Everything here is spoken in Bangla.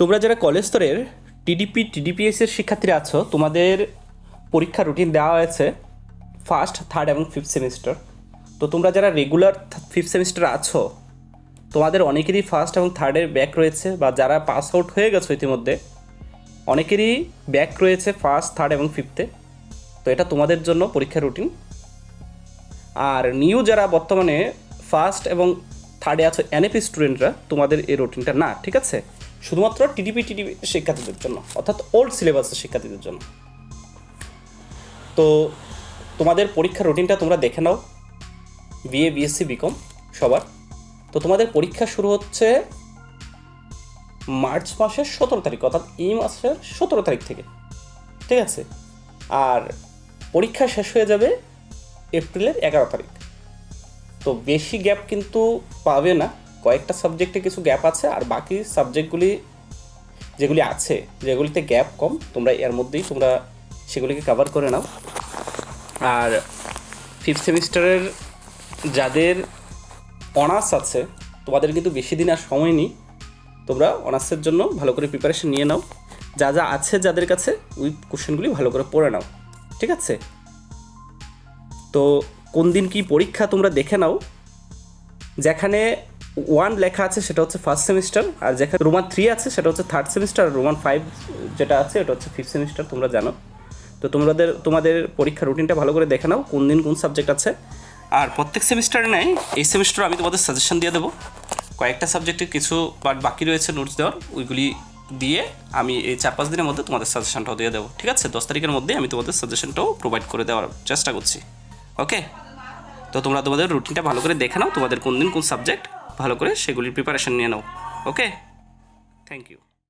তোমরা যারা কলেজ স্তরের টিডিপি টিডিপিএস এর শিক্ষার্থীরা আছো, তোমাদের পরীক্ষা রুটিন দেওয়া হয়েছে ফার্স্ট থার্ড এবং ফিফথ সেমিস্টার তো তোমরা যারা রেগুলার ফিফথ সেমিস্টার আছো, তোমাদের অনেকেরই ফার্স্ট এবং থার্ডের ব্যাক রয়েছে বা যারা পাস আউট হয়ে গেছো ইতিমধ্যে, অনেকেরই ব্যাক রয়েছে ফার্স্ট থার্ড এবং ফিফথে তো এটা তোমাদের জন্য পরীক্ষার রুটিন আর নিউ যারা বর্তমানে ফার্স্ট এবং থার্ডে আছো এনএপি স্টুডেন্টরা তোমাদের এই রুটিনটা না, ঠিক আছে? শুধুমাত্র টিডিপি টিডিপি শিক্ষার্থীদের জন্য, অর্থাৎ ওল্ড সিলেবাসের শিক্ষার্থীদের জন্য। তো তোমাদের পরীক্ষার রুটিনটা তোমরা দেখে নাও বিএ বিএসসি বিকম সবার। তো তোমাদের পরীক্ষা শুরু হচ্ছে মার্চ মাসের সতেরো তারিখ, অর্থাৎ এই মাসের সতেরো তারিখ থেকে। ঠিক আছে? আর পরীক্ষা শেষ হয়ে যাবে এপ্রিলের এগারো তারিখ। তো বেশি গ্যাপ কিন্তু পাবে না। কয়েকটা সাবজেক্টে কিছু গ্যাপ আছে আর বাকি সাবজেক্টগুলি যেগুলি আছে, যেগুলিতে গ্যাপ কম, তোমরা এর মধ্যেই তোমরা সেগুলিকে কভার করে নাও। আর ফিফথ সেমিস্টারের যাদের অনার্স আছে, তোমাদের কিন্তু বেশি দিন আর সময় নেই। তোমরা অনার্সের জন্য ভালো করে প্রিপারেশন নিয়ে নাও। যা যা আছে যাদের কাছে, ওই কোশ্চেনগুলি ভালো করে পড়ে নাও। ঠিক আছে? তো কোন দিন কি পরীক্ষা তোমরা দেখে নাও, যেখানে ওয়ান লেখা আছে, সেটা হচ্ছে ফার্স্ট সেমিস্টার আর যেখানে রোমান থ্রি আছে, সেটা হচ্ছে থার্ড সেমিস্টার আর রোমান ফাইভ যেটা আছে, এটা হচ্ছে ফিফথ সেমিস্টার তোমরা জানো। তো তোমাদের তোমাদের পরীক্ষার রুটিনটা ভালো করে দেখে নাও, কোন দিন কোন সাবজেক্ট আছে। আর প্রত্যেক সেমিস্টারে নেয় এই সেমিস্টার আমি তোমাদের সাজেশন দিয়ে দেবো। কয়েকটা সাবজেক্টে কিছু বাট বাকি রয়েছে নোটস দেওয়ার, ওইগুলি দিয়ে আমি এই চার পাঁচ দিনের মধ্যে তোমাদের সাজেশনটাও দিয়ে দেবো, ঠিক আছে? দশ তারিখের মধ্যে আমি তোমাদের সাজেশনটাও প্রোভাইড করে দেওয়ার চেষ্টা করছি ওকে তো তোমরা তোমাদের রুটিনটা ভালো করে দেখে নাও, তোমাদের কোন দিন কোন সাবজেক্ট ভালো করে সেগুলির প্রিপারেশন নিয়ে নাও। Okay thank you